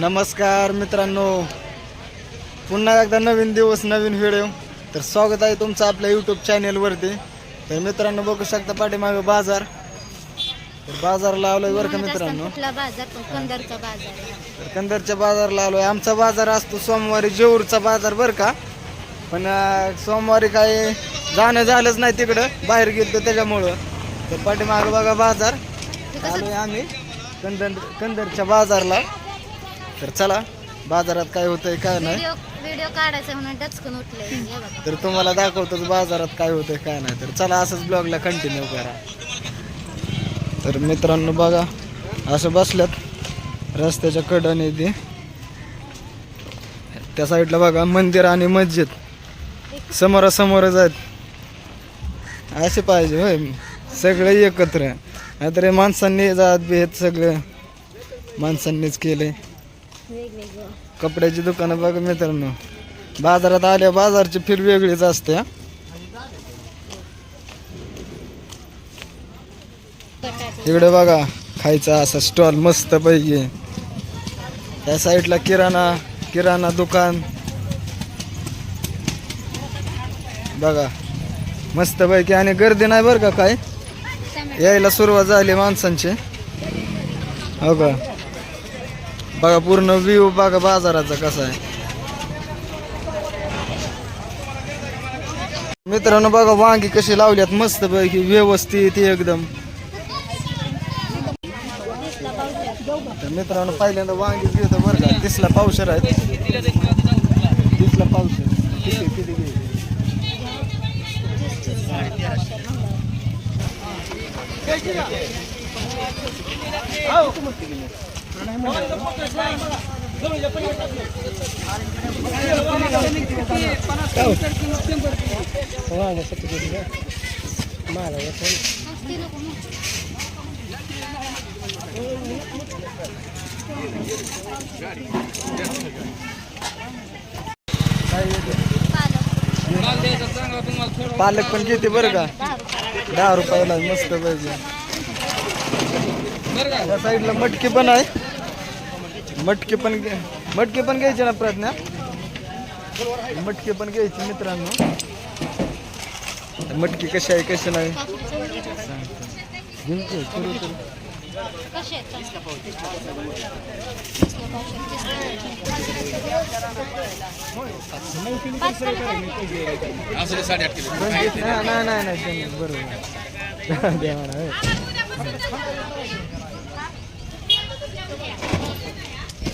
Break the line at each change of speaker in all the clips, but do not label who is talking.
नमस्कार मित्रांनो. पुन्हा एकदा नवीन दिवस नवीन व्हिडिओ तर स्वागत आहे तुमचं आपल्या यूट्यूब चॅनेलवरती तर मित्रांनो बघू शकता पाठीमागे बाजार. तर बाजार लावलाय बरं का मित्रांनो?
बाजार? बाजार.
तर कंदरच्या बाजारला आलोय. आमचा बाजार असतो सोमवारी जेऊरचा बाजार बरं का? पण सोमवारी काय जाणं झालंच नाही तिकडं. बाहेर गेलो त्याच्यामुळं. तर पाठीमागं बघा बाजार. आलोय आम्ही कंदर कंदरच्या बाजारला. तर चला बाजारात काय होतंय काय नाही.
व्हिडिओ व्हिडिओ काढायचा म्हणून डचकन उठले हे बघा.
तर तुम्हाला दाखवतोच बाजारात काय होतंय काय नाही. तर चला असंच ब्लॉगला कंटिन्यू करा. तर मित्रांनो बघा असं बसल्यात रस्त्याच्या कडाने ते त्या साईडला बघा मंदिर आणि मस्जिद. समोरासमोरच आहेत. असे पाहिजे होय सगळे एकत्र. नाहीतर माणसांनी जात भेट सगळं. माणसांनीच केलंय.
वेगवेगळं
कपड्याची दुकानं बघा मित्रांनो. बाजारात आल्या बाजारची फिर वेगळीच असते हा. इकडे बघा खायचा असा स्टॉल मस्त पैकी त्या साईडला किराणा किराणा दुकान. बघा मस्त पैकी आणि गर्दी नाही बरं का काय? यायला सुरुवात झाली माणसांची. हो का? बघा पूर्ण व्ह्यू बघा बाजाराचा कसा आहे. मित्रांनो बघा वांगी कशी लावल्यात. मस्त पैकी व्यवस्थित एकदम. मित्रांनो पहिल्यांदा वांगी घेतो बरं का. तिसला पावसर आहे तिसला पावसर किती किती
पालक
पण घेते बरं का?
दहा
रुपयाला मस्त पाहिजे साईडला मटकी पण आहे. मटकी पण घे- मटकी पण घ्यायची ना प्रज्ञा मटकी पण घ्यायची मित्रांनो मटकी आहे.
कसे आहे.
पंचवीस- नाही नाही नाही बरोबर द्या म्हणा, होय.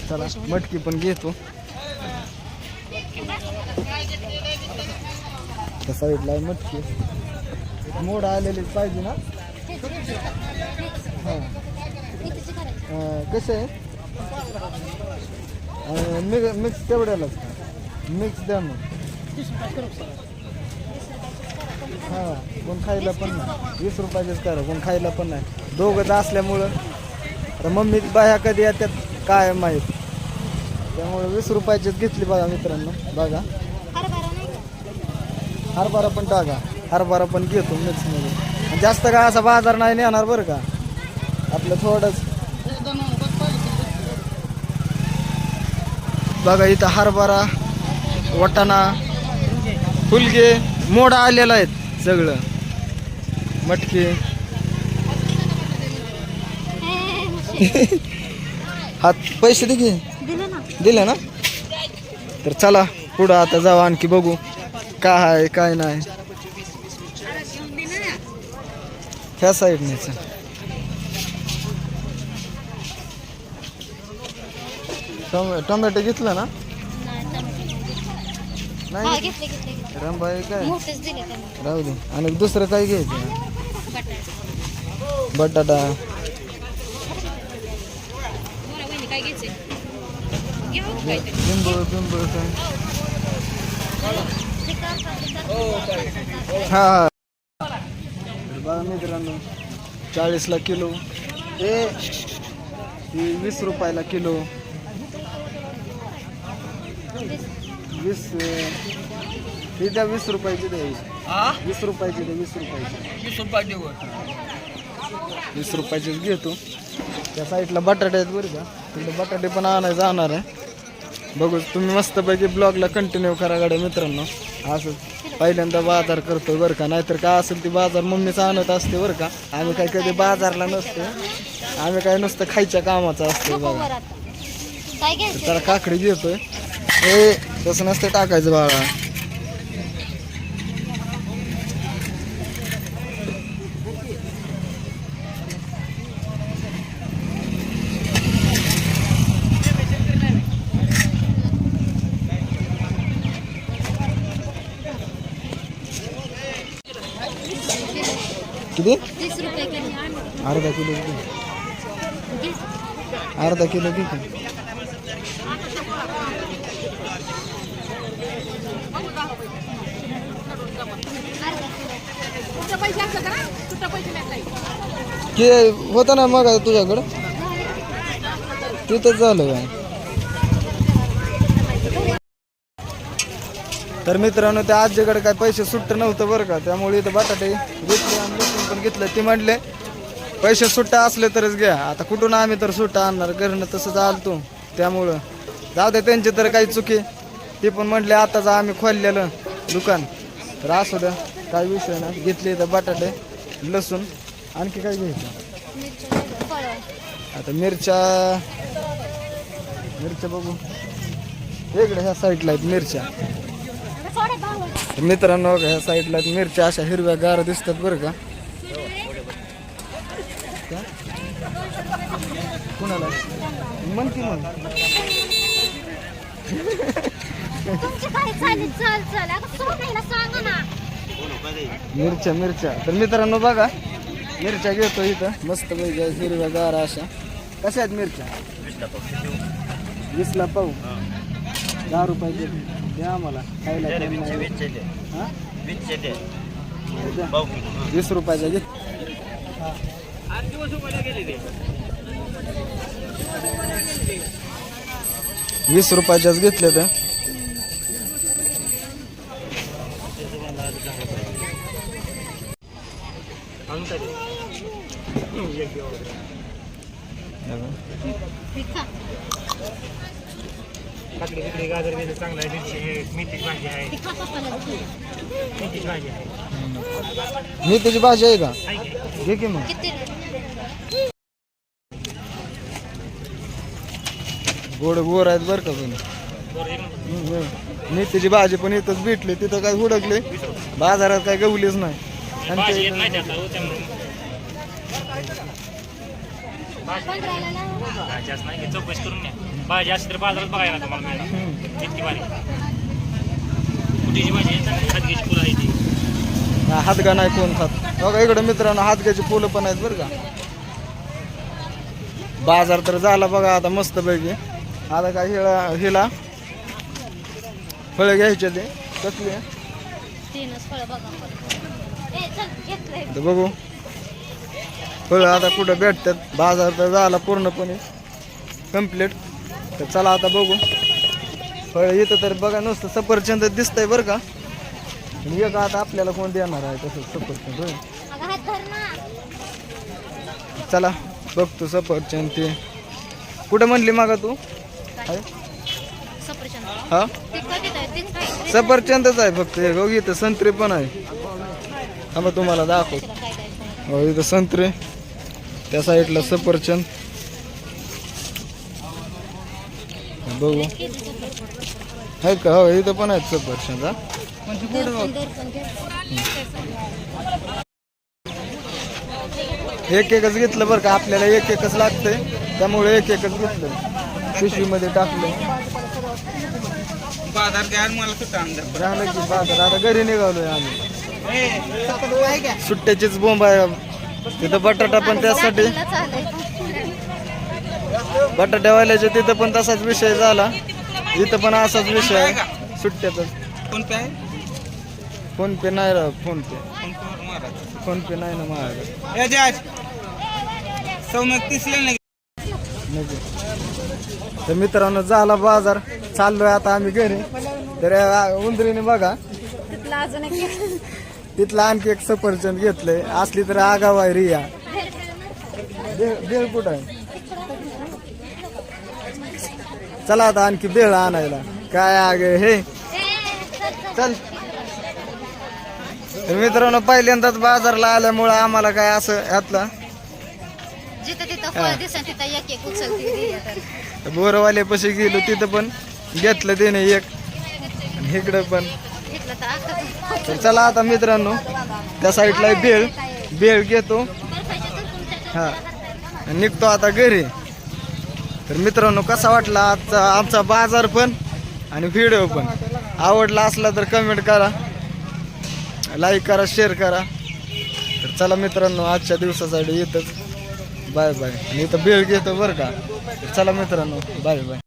चला मटकी पण घेतो. त्या साईडला मटकी. मोड आलेली पाहिजे ना? हां. कसं आहे? Mix mix तेवढ्यालाच. मिक्स द्या मग. हां कोण खायला पण नाही. वीस रुपयाचेच करा कोण खायला पण नाही. दोघंच असल्यामुळं. तर मम्मी बाह्या कधी येतात काय माहीत. त्यामुळे वीस रुपयाचीच घेतली बघा मित्रांनो. बघा.
हरभरा
पण टाका. हरभरा पण घेतो मिक्समध्ये. जास्त काय असा बाजार नाही नेणार बरं का? आपलं थोडंच. बघा इथं हरभरा वटाणा फुलगे मोडा आलेला आहेत सगळं. मटकी. हात पैसे दे की.
दिले ना?
तर चला पुढं आता जाऊ आणखी बघू. काय आहे काय नाही. ह्या साईडनेच टोमॅ टोमॅटो घेतलं ना?
नाही.
रामबाई काय? राहू दे. आणि दुसरं काय घ्यायचं?
बटाटे.
लिंबू बिंबू काय हा हा बघा मित्रांनो चाळीसला किलो. ए ही वीस रुपयाला किलो. वीस ही द्या वीस रुपयाची द्या वीस रुपयाची द्या वीस रुपयाची.
वीस रुपये देऊ.
वीस रुपयाचीच घेतो. त्या साईडला बटाटे आहेत बरं का. तिकडे बटाटे पण आणायला जाणार आहे. बघू तुम्ही मस्तपैकी ब्लॉगला कंटिन्यू करा गाड्या मित्रांनो. असं पहिल्यांदा बाजार करतोय बरं का नाहीतर काय असेल ती बाजार मम्मीच आणत असते बरं का. आम्ही काय कधी बाजारला नसतो. आम्ही काय नुसतं खायच्या कामाचं असतो बघा.
काय घ्यायचं?
त्याला काकडी घेतोय. हे तसं नसतं टाकायचं बाळा किती
तीस रुपये किलो आण.
अर्धा किलो घे. अर्धा किलो घे की. ते ना मग तुझ्याकडं तिथंच झालं काय तर मित्रांनो त्या आजीकडे काय पैसे सुट्ट नव्हतं बरं का त्यामुळे इथं बटाटे घेतले आणि पण घेतलं ते म्हणले पैसे सुट्टा असले तरच घ्या. आता कुठून आम्ही तर सुट्टा आणणार? घरनं तसं चालतो त्यामुळं. जाऊ दे त्यांची तर काही चुकी. ती पण म्हणले आताच आम्ही खोललेलं दुकान. तर असू द्या काही विषय नाही. घेतले तर बटाटे लसूण. आणखी काय घ्यायचं? आता मिरच्या. मिरच्या बघू. वेगळ्या ह्या साईडला आहेत मिरच्या. मित्रांनो ह्या साईडला मिरच्या. अशा हिरव्या गार दिसतात बरं का? कुणाला?
सांगा ना.
मिरच्या मिरच्या. तर मित्रांनो बघा मिरच्या घेतो इथं. मस्त पैकी हिरव्या गार अशा. कशा आहेत मिरच्या? वीसला पाहू. दहा रुपयाचे द्या आम्हाला. खायला. हा? वीस रुपयाच्या घे वीस रुपयाच्याच घेतल्या तर
पिका
काकडी बिकडी गाजर बिजर चांगला आहे मिरची आहे मेथीची भाजी आहे
पिका पप्पाला दे.
मेथीची भाजी आहे
मी तुझी भाजी आहे का
आहे की?
घे की मग गोड गोर आहेत बरं का तुम्ही. मी तुझी भाजी पण इथंच भेटली तिथं काय हुडकले. बाजारात काय गवलीच नाही. आणि
हो, त्यामुळे.
पंधराला लावा.
भाजी असं नाही की चौकशी करून घ्या. भाजी असली तर बाजारात बघायला तुम्हाला मिळणार. इतकी भारी. कुठेची भाजी आहे? चांगली खादगीची फुलं आहे ती.
हातगा नाही कोण खात. बघा इकडे मित्रांनो हातगाची फुलं पण आहेत बरं का. बाजार तर झाला बघा आता मस्त पैकी आता काय हिला हिला? फळं घ्यायचे ते. कसली? तर बघू. फळं आता कुठं भेटतात? बाजार तर झाला पूर्णपणे. कंप्लीट तर चला आता बघू. फळ इथं तर बघा नुसतं सफरचंद दिसतंय बरं का. आणि एक आता आपल्याला कोण देणार आहे तसं सफरचंद चला बघतो सफरचंद ते. कुठं म्हणली मागा तू? हा?
आहे
सफरचंदच आहे फक्त हे बघ इथं संत्री पण आहे. थांबा तुम्हाला दाखव. हो इथं संत्रे त्या साईडला सफरचंद. बघू. आहेत का? हो इथं पण आहेत सफरचंद हा?
घे.
एक एकच घेतलं बरं का? आपल्याला एक एकच लागतंय. त्यामुळे एक एकच घेतलं. पिशवीमध्ये टाकलं.
बाजार आणि मला
झालं की बाजार. आता घरी निघालोय आम्ही. सुट्ट्याचीच बोंब आहे. तिथं बटाटा पण त्यासाठी. बटाट्यावाल्याच्या तिथं पण तसाच विषय झाला. इथं पण असाच विषय आहे. सुट्ट्यातच
कोण पे आहे?
फोन पे नाही राव फोन पे
फोन
पे नाही ना
ए जज. सौम्य तीसला नाही.
तर मित्रांनो झाला बाजार. चाललोय आता आम्ही घरी. तर या उंदरीने बघा.
तिथला अजून एक
तिथला आणखी एक सफरचंद घेतलंय. असली तर आगाव आहे रिया भेळ कुठं आहे? चला आता आणखी बेळ आणायला. काय आगे हे?
चल, चल.
चल तर मित्रांनो पहिल्यांदाच बाजारला आल्यामुळं आम्हाला काय असं यातलं
जिथं तिथं फळ दिसन तिथं एक एक उचलती तर.
बोरवाले पशी गेलो तिथं पण घेतलं त्याने एक. आणि इकडं पण.
घेतलं तर आता
तर चला आता मित्रांनो त्या साईडला बेळ बेळ घेतो. हा. आणि निघतो आता घरी. तर मित्रांनो कसा वाटला आजचा आमचा बाजार पण आणि व्हिडिओ पण? आवडला असला तर कमेंट करा. लाईक करा शेअर करा. तर चला मित्रांनो आजच्या दिवसासाठी येतच बाय बाय. आणि इथं बेळ घेतो बरं का. चला मित्रांनो बाय बाय.